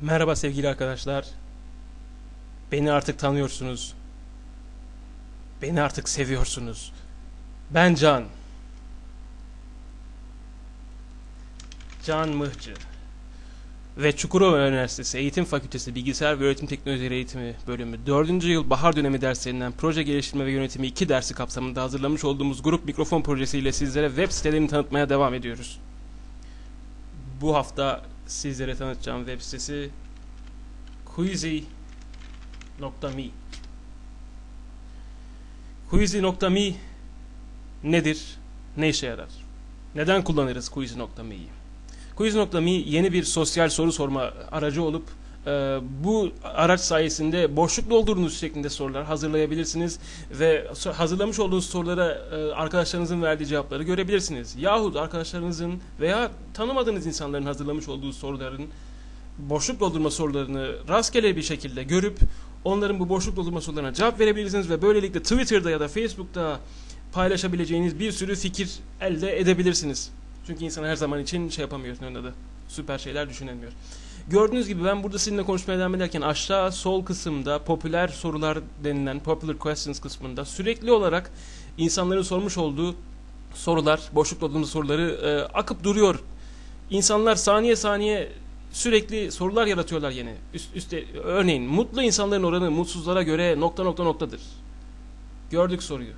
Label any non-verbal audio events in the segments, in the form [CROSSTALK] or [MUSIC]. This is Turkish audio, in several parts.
Merhaba sevgili arkadaşlar. Beni artık tanıyorsunuz. Beni artık seviyorsunuz. Ben Can. Can Mıhcı. Ve Çukurova Üniversitesi Eğitim Fakültesi Bilgisayar ve Öğretim Teknolojileri Eğitimi Bölümü 4. yıl bahar dönemi derslerinden proje geliştirme ve yönetimi 2 dersi kapsamında hazırlamış olduğumuz grup mikrofon projesiyle sizlere web sitelerini tanıtmaya devam ediyoruz. Bu hafta sizlere tanıtacağım web sitesi Quizy.me Quizy.me nedir? Ne işe yarar? Neden kullanırız Quizy.me'yi? Quiz.me yeni bir sosyal soru sorma aracı olup e, bu araç sayesinde boşluk doldurunuz şeklinde sorular hazırlayabilirsiniz ve hazırlamış olduğunuz sorulara e, arkadaşlarınızın verdiği cevapları görebilirsiniz. Yahut arkadaşlarınızın veya tanımadığınız insanların hazırlamış olduğu soruların boşluk doldurma sorularını rastgele bir şekilde görüp onların bu boşluk doldurma sorularına cevap verebilirsiniz ve böylelikle Twitter'da ya da Facebook'ta paylaşabileceğiniz bir sürü fikir elde edebilirsiniz. Çünkü insan her zaman için şey yapamıyor önünde de. Süper şeyler düşünemiyor. Gördüğünüz gibi ben burada sizinle konuşmaya devam ederken aşağı sol kısımda popüler sorular denilen popular questions kısmında sürekli olarak insanların sormuş olduğu sorular, boşluk doldurma soruları e, akıp duruyor. İnsanlar saniye saniye sürekli sorular yaratıyorlar yeni. Üst, üstte, örneğin mutlu insanların oranı mutsuzlara göre nokta nokta noktadır. Gördük soruyu.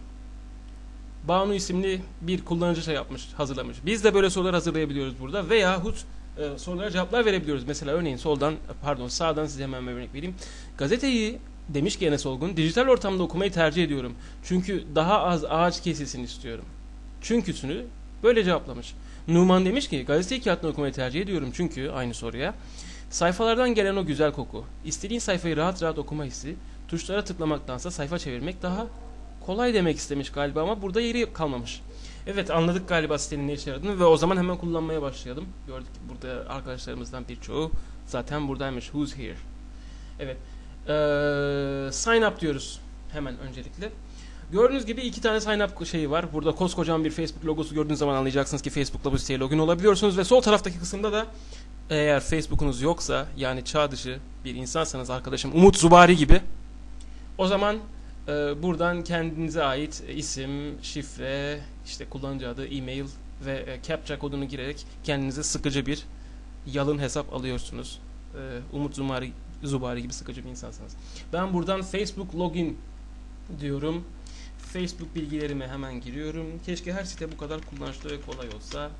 Banu isimli bir kullanıcı şey yapmış, hazırlamış. Biz de böyle sorular hazırlayabiliyoruz burada veyahut e, sorulara cevaplar verebiliyoruz. Mesela örneğin soldan, pardon sağdan size hemen bir örnek vereyim. Gazeteyi demiş ki Enes Olgun, dijital ortamda okumayı tercih ediyorum. Çünkü daha az ağaç kesilsin istiyorum. Çünküsünü böyle cevaplamış. Numan demiş ki gazeteyi kağıttan okumayı tercih ediyorum çünkü aynı soruya. Sayfalardan gelen o güzel koku, istediğin sayfayı rahat rahat okuma hissi, tuşlara tıklamaktansa sayfa çevirmek daha kolay demek istemiş galiba ama burada yeri kalmamış. Evet anladık galiba sitenin ne işe yaradığını ve o zaman hemen kullanmaya başlayalım. Gördük ki burada arkadaşlarımızdan birçoğu zaten buradaymış. Who's here? Evet. Ee, sign up diyoruz hemen öncelikle. Gördüğünüz gibi iki tane sign up şeyi var. Burada koskocaman bir Facebook logosu gördüğünüz zaman anlayacaksınız ki Facebook'la bu siteye login olabiliyorsunuz ve sol taraftaki kısımda da eğer Facebook'unuz yoksa yani çağ dışı bir insansanız arkadaşım Umut Zubari gibi o zaman buradan kendinize ait isim, şifre, işte kullanıcı adı, e-mail ve e, captcha kodunu girerek kendinize sıkıcı bir yalın hesap alıyorsunuz. E, Umut Zubari, Zubari gibi sıkıcı bir insansanız. Ben buradan Facebook login diyorum. Facebook bilgilerime hemen giriyorum. Keşke her site bu kadar kullanışlı ve kolay olsa.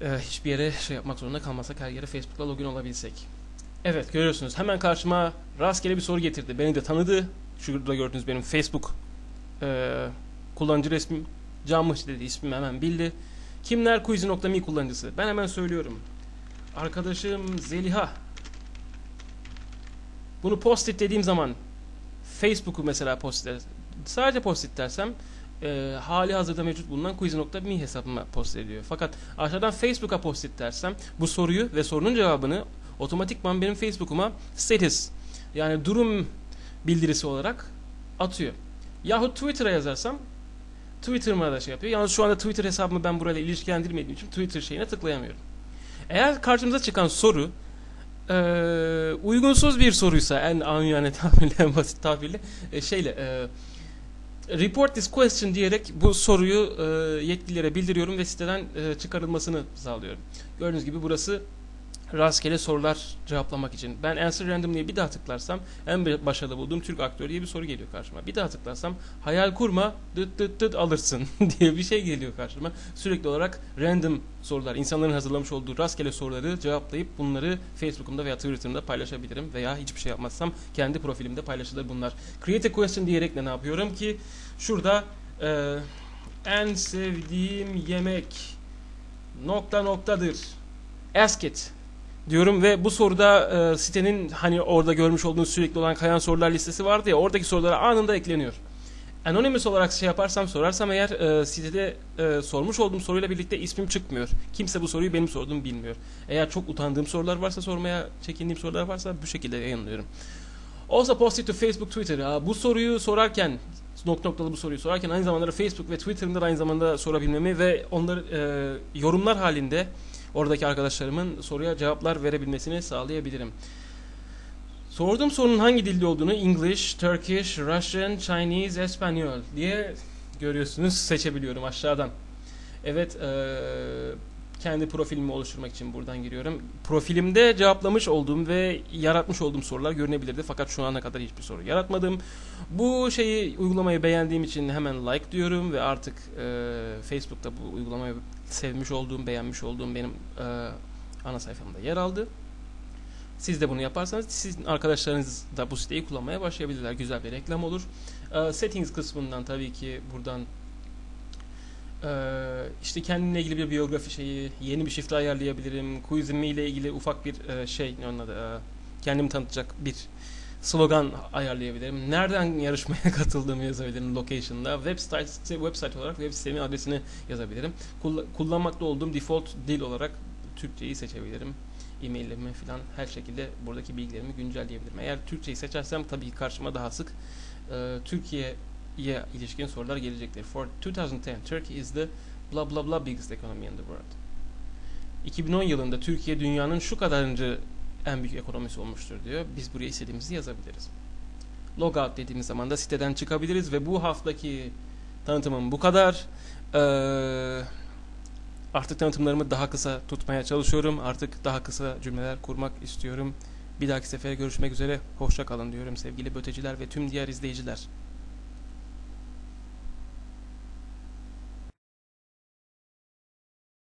Ee, hiçbir yere şey yapmak zorunda kalmasak her yere Facebook'la login olabilsek. Evet görüyorsunuz hemen karşıma rastgele bir soru getirdi. Beni de tanıdı. Şurada gördüğünüz benim Facebook e, kullanıcı resmim. Canmış dedi ismimi hemen bildi. Kimler quiz.me kullanıcısı? Ben hemen söylüyorum. Arkadaşım Zeliha. Bunu post-it dediğim zaman Facebook'u mesela post sadece post-it dersem e, hali hazırda mevcut bulunan quiz.me hesabıma post ediyor. Fakat aşağıdan Facebook'a post-it dersem bu soruyu ve sorunun cevabını otomatikman benim Facebook'uma status yani durum bildirisi olarak atıyor. Yahut Twitter'a yazarsam Twitter'ıma da şey yapıyor. Yalnız şu anda Twitter hesabımı ben burayla ilişkilendirmediğim için Twitter şeyine tıklayamıyorum. Eğer karşımıza çıkan soru e, uygunsuz bir soruysa en amiyane [LAUGHS] tabirle en basit tabirle e, şeyle e, report this question diyerek bu soruyu e, yetkililere bildiriyorum ve siteden e, çıkarılmasını sağlıyorum. Gördüğünüz gibi burası rastgele sorular cevaplamak için. Ben Answer Random diye bir daha tıklarsam en başarılı bulduğum Türk aktörü diye bir soru geliyor karşıma. Bir daha tıklarsam hayal kurma dıt dıt dıt alırsın [LAUGHS] diye bir şey geliyor karşıma. Sürekli olarak random sorular, insanların hazırlamış olduğu rastgele soruları cevaplayıp bunları Facebook'umda veya Twitter'ımda paylaşabilirim veya hiçbir şey yapmazsam kendi profilimde paylaşılır bunlar. Create a question diyerek ne yapıyorum ki şurada e, en sevdiğim yemek nokta noktadır. Ask it diyorum ve bu soruda e, sitenin hani orada görmüş olduğunuz sürekli olan kayan sorular listesi vardı ya oradaki sorulara anında ekleniyor. Anonymous olarak şey yaparsam sorarsam eğer e, sitede e, sormuş olduğum soruyla birlikte ismim çıkmıyor. Kimse bu soruyu benim sorduğumu bilmiyor. Eğer çok utandığım sorular varsa sormaya çekindiğim sorular varsa bu şekilde yayınlıyorum. Also post it to Facebook, Twitter. Aa, bu soruyu sorarken nok noktalı bu soruyu sorarken aynı zamanda Facebook ve Twitter'ında aynı zamanda sorabilmemi ve onları e, yorumlar halinde oradaki arkadaşlarımın soruya cevaplar verebilmesini sağlayabilirim. Sorduğum sorunun hangi dilde olduğunu English, Turkish, Russian, Chinese, Espanyol diye görüyorsunuz seçebiliyorum aşağıdan. Evet eee, kendi profilimi oluşturmak için buradan giriyorum. Profilimde cevaplamış olduğum ve yaratmış olduğum sorular görünebilirdi fakat şu ana kadar hiçbir soru yaratmadım. Bu şeyi uygulamayı beğendiğim için hemen like diyorum ve artık eee, Facebook'ta bu uygulamayı sevmiş olduğum, beğenmiş olduğum benim eee, ana sayfamda yer aldı. Siz de bunu yaparsanız sizin arkadaşlarınız da bu siteyi kullanmaya başlayabilirler. Güzel bir reklam olur. Ee, settings kısmından tabii ki buradan işte kendimle ilgili bir biyografi şeyi, yeni bir şifre ayarlayabilirim. Quizimi ile ilgili ufak bir e, şey, ne onun adı, e, kendimi tanıtacak bir slogan ayarlayabilirim. Nereden yarışmaya [LAUGHS] katıldığımı yazabilirim location'da. Web site, web site olarak web sitemin adresini yazabilirim. Kull- kullanmakta olduğum default dil olarak Türkçeyi seçebilirim e-maillerimi falan her şekilde buradaki bilgilerimi güncelleyebilirim. Eğer Türkçeyi seçersem tabii karşıma daha sık e, Türkiye'ye ilişkin sorular gelecektir. For 2010, Turkey is the blah blah blah biggest economy in the world. 2010 yılında Türkiye dünyanın şu kadarıncı en büyük ekonomisi olmuştur diyor. Biz buraya istediğimizi yazabiliriz. Logout dediğimiz zaman da siteden çıkabiliriz ve bu haftaki tanıtımım bu kadar. Eee Artık tanıtımlarımı daha kısa tutmaya çalışıyorum. Artık daha kısa cümleler kurmak istiyorum. Bir dahaki sefere görüşmek üzere. Hoşça kalın diyorum sevgili böteciler ve tüm diğer izleyiciler.